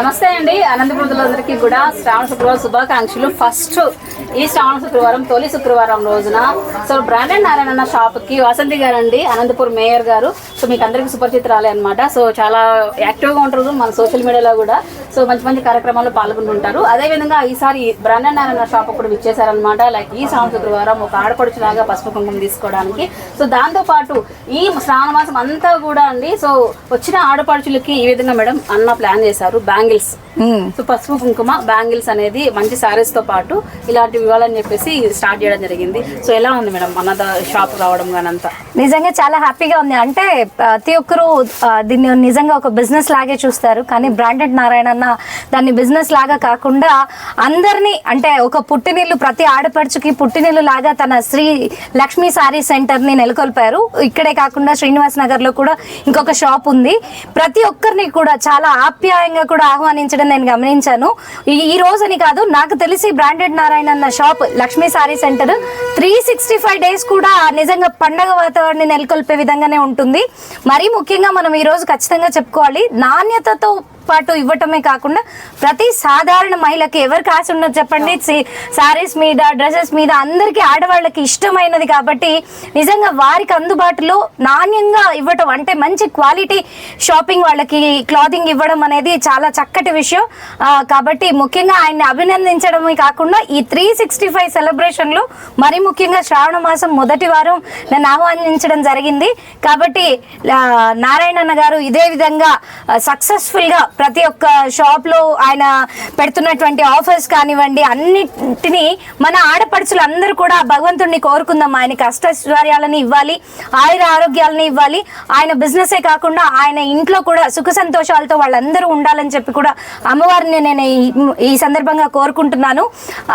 నమస్తే అండి. అనంతపురందరికీ కూడా శ్రావణ శుక్రవారం శుభాకాంక్షలు. ఫస్ట్ ఈ శ్రావణ శుక్రవారం తొలి శుక్రవారం రోజున సో బ్రాండెడ్ నారాయణ షాప్కి వసంతి గారు అండి అనంతపూర్ మేయర్ గారు. సో మీకు అందరికీ సుపరిచితురాలే అనమాట సో చాలా యాక్టివ్గా ఉంటారు మన సోషల్ మీడియాలో కూడా. సో మంచి మంచి కార్యక్రమాల్లో పాల్గొంటుంటారు. అదే విధంగా ఈసారి బ్రాండెడ్ నారాయణ షాప్ కూడా విచ్చేసారనమాట లైక్ ఈ శ్రావణ శుక్రవారం ఒక ఆడపడుచులాగా పసుపు కుంకుమ తీసుకోవడానికి. సో దాంతో పాటు ఈ శ్రావణ మాసం అంతా కూడా అండి సో వచ్చిన ఆడపడుచులకి ఈ విధంగా మేడం అన్న ప్లాన్ చేశారు. బ్యాంగిల్స్ సో పసుపు కుంకుమ బ్యాంగిల్స్ అనేది మంచి సారీస్తో పాటు ఇలాంటివి ఇవ్వాలని చెప్పేసి స్టార్ట్ చేయడం జరిగింది. సో ఎలా ఉంది మేడం అన్నద షాప్ రావడం కానీ అంతా నిజంగా చాలా హ్యాపీగా ఉంది. అంటే ప్రతి ఒక్కరు దీన్ని నిజంగా ఒక బిజినెస్ లాగే చూస్తారు. కానీ బ్రాండెడ్ నారాయణ అన్న దాన్ని బిజినెస్ లాగా కాకుండా అందరినీ అంటే ఒక పుట్టినిల్లు ప్రతి ఆడపడుచుకి పుట్టినిల్లు లాగా తన శ్రీ లక్ష్మీ సారీ సెంటర్ని నెలకొల్పారు. ఇక్కడే కాకుండా శ్రీనివాస్ నగర్లో కూడా ఇంకొక షాప్ ఉంది. ప్రతి ఒక్కరిని కూడా చాలా ఆప్యాయంగా కూడా ఆహ్వానించడం నేను గమనించాను. ఈ రోజుని రోజని కాదు నాకు తెలిసి బ్రాండెడ్ నారాయణ అన్న shop Lakshmi sari centre three sixty five days కూడా నిజంగా పండగ వాతావరణం వాతావరణాన్ని నెలకొల్పే విధంగానే ఉంటుంది. మరీ ముఖ్యంగా మనం ఈ రోజు ఖచ్చితంగా చెప్పుకోవాలి నాణ్యతతో పాటు ఇవ్వటమే కాకుండా ప్రతి సాధారణ మహిళకి ఎవరికి ఆశ ఉండదు చెప్పండి? సారీస్ మీద డ్రెస్సెస్ మీద అందరికీ ఆడవాళ్ళకి ఇష్టమైనది కాబట్టి నిజంగా వారికి అందుబాటులో నాణ్యంగా ఇవ్వటం అంటే మంచి క్వాలిటీ షాపింగ్ వాళ్ళకి క్లాతింగ్ ఇవ్వడం అనేది చాలా చక్కటి విషయం. కాబట్టి ముఖ్యంగా ఆయన్ని అభినందించడమే కాకుండా ఈ త్రీ సిక్స్టీ ఫైవ్ సెలబ్రేషన్లో మరి ముఖ్యంగా శ్రావణ మాసం మొదటి వారం నన్ను ఆహ్వానించడం జరిగింది. కాబట్టి ఆ, నారాయణన్న గారు ఇదే విధంగా సక్సెస్ఫుల్గా ప్రతి ఒక్క షాప్లో ఆయన పెడుతున్నటువంటి ఆఫర్స్ కానివ్వండి అన్నిటినీ మన ఆడపడుచులు అందరూ కూడా భగవంతుడిని కోరుకుందాం. ఆయన కష్టశ్వర్యాలని ఇవ్వాలి ఆయుర ఆరోగ్యాలని ఇవ్వాలి. ఆయన బిజినెసే కాకుండా ఆయన ఇంట్లో కూడా సుఖ సంతోషాలతో వాళ్ళందరూ ఉండాలని చెప్పి కూడా అమ్మవారిని నేను ఈ- ఈ సందర్భంగా కోరుకుంటున్నాను.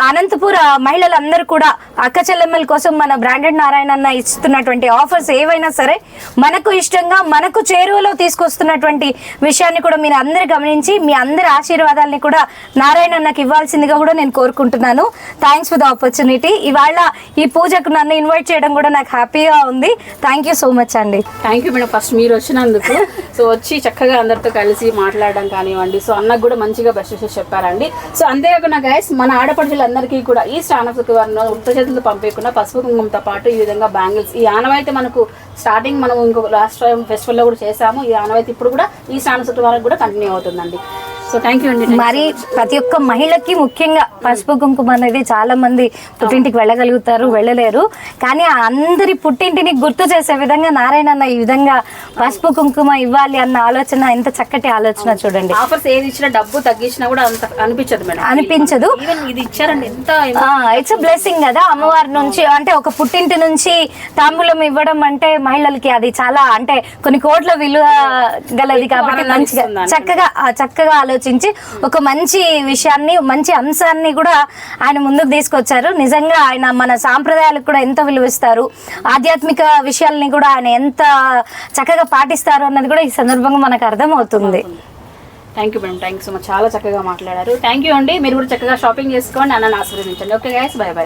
అనంతపుర మహిళలందరూ కూడా అక్క చెల్లెమ్మల కోసం మన బ్రాండెడ్ నారాయణ అన్న ఇస్తున్నటువంటి ఆఫర్స్ ఏవైనా సరే మనకు ఇష్టంగా మనకు చేరువలో తీసుకొస్తున్నటువంటి విషయాన్ని కూడా మీరు అందరికీ గమనించి మీ అందరి ఆశీర్వాదాలని కూడా నారాయణ అన్నకి ఇవ్వాల్సిందిగా కూడా నేను కోరుకుంటున్నాను. థ్యాంక్స్ ఫర్ ద ఆపర్చునిటీ ఇవాళ ఈ పూజకు నన్ను ఇన్వైట్ చేయడం కూడా నాకు హ్యాపీగా ఉంది. థ్యాంక్ యూ సో మచ్ అండి. థ్యాంక్ యూ మేడం ఫస్ట్ మీరు వచ్చినందుకు సో వచ్చి చక్కగా అందరితో కలిసి మాట్లాడడం కానివ్వండి. సో అన్నకు కూడా మంచిగా బెస్ట్ విషయం చెప్పారండి. సో అంతేకాకుండా గైస్ మన ఆడపడుచులందరికీ కూడా ఈ శ్రావణ ఉత్త చేతులు పంపేయకుండా పసుపు కుంకుమతో పాటు ఈ విధంగా బ్యాంగిల్స్ ఈ ఆనవాయితీ మనకు స్టార్టింగ్ మనం ఇంకొక లాస్ట్ ఫెస్టివల్లో కూడా చేసాము ఈ ఆనవాయితీ ఇప్పుడు కూడా ఈ శ్రావణ శుక్రవారం కూడా కంటిన్యూ అవుతుందండి. మరి ప్రతి ఒక్క మహిళకి ముఖ్యంగా పసుపు కుంకుమ అనేది చాలా మంది పుట్టింటికి వెళ్ళగలుగుతారు వెళ్ళలేరు. కానీ అందరి పుట్టింటిని గుర్తు చేసే విధంగా నారాయణ అన్న ఈ విధంగా పసుపు కుంకుమ ఇవ్వాలి అన్న ఆలోచన ఎంత చక్కటి ఆలోచన చూడండి. ఆఫర్స్ ఏది ఇచ్చినా డబ్బు తగ్గించినా కూడా అంత అనిపించదు మేడం. అనిపించదు. ఇది ఇచ్చారండి ఎంత ఇట్స్ బ్లెస్సింగ్ కదా అమ్మవారి నుంచి. అంటే ఒక పుట్టింటి నుంచి తాంబూలం ఇవ్వడం అంటే మహిళలకి అది చాలా అంటే కొన్ని కోట్ల విలువ గలది కాబట్టి మంచిగా. చక్కగా చక్కగా ఆలోచించి ఒక మంచి విషయాన్ని మంచి అంశాన్ని కూడా ఆయన ముందుకు తీసుకొచ్చారు. నిజంగా ఆయన మన సాంప్రదాయాలకు కూడా ఎంత విలువిస్తారు. ఆధ్యాత్మిక విషయాల్ని కూడా ఆయన ఎంత చక్కగా పాటిస్తారు అన్నది కూడా ఈ సందర్భంగా మనకు అర్థమవుతుంది. Thank you madam thank you so much చాలా చక్కగా మాట్లాడారు. థ్యాంక్ యూ అండి. మీరు కూడా చక్కగా షాపింగ్ చేసుకోండి. అన్నని ఆశీర్వదించండి. Okay guys bye by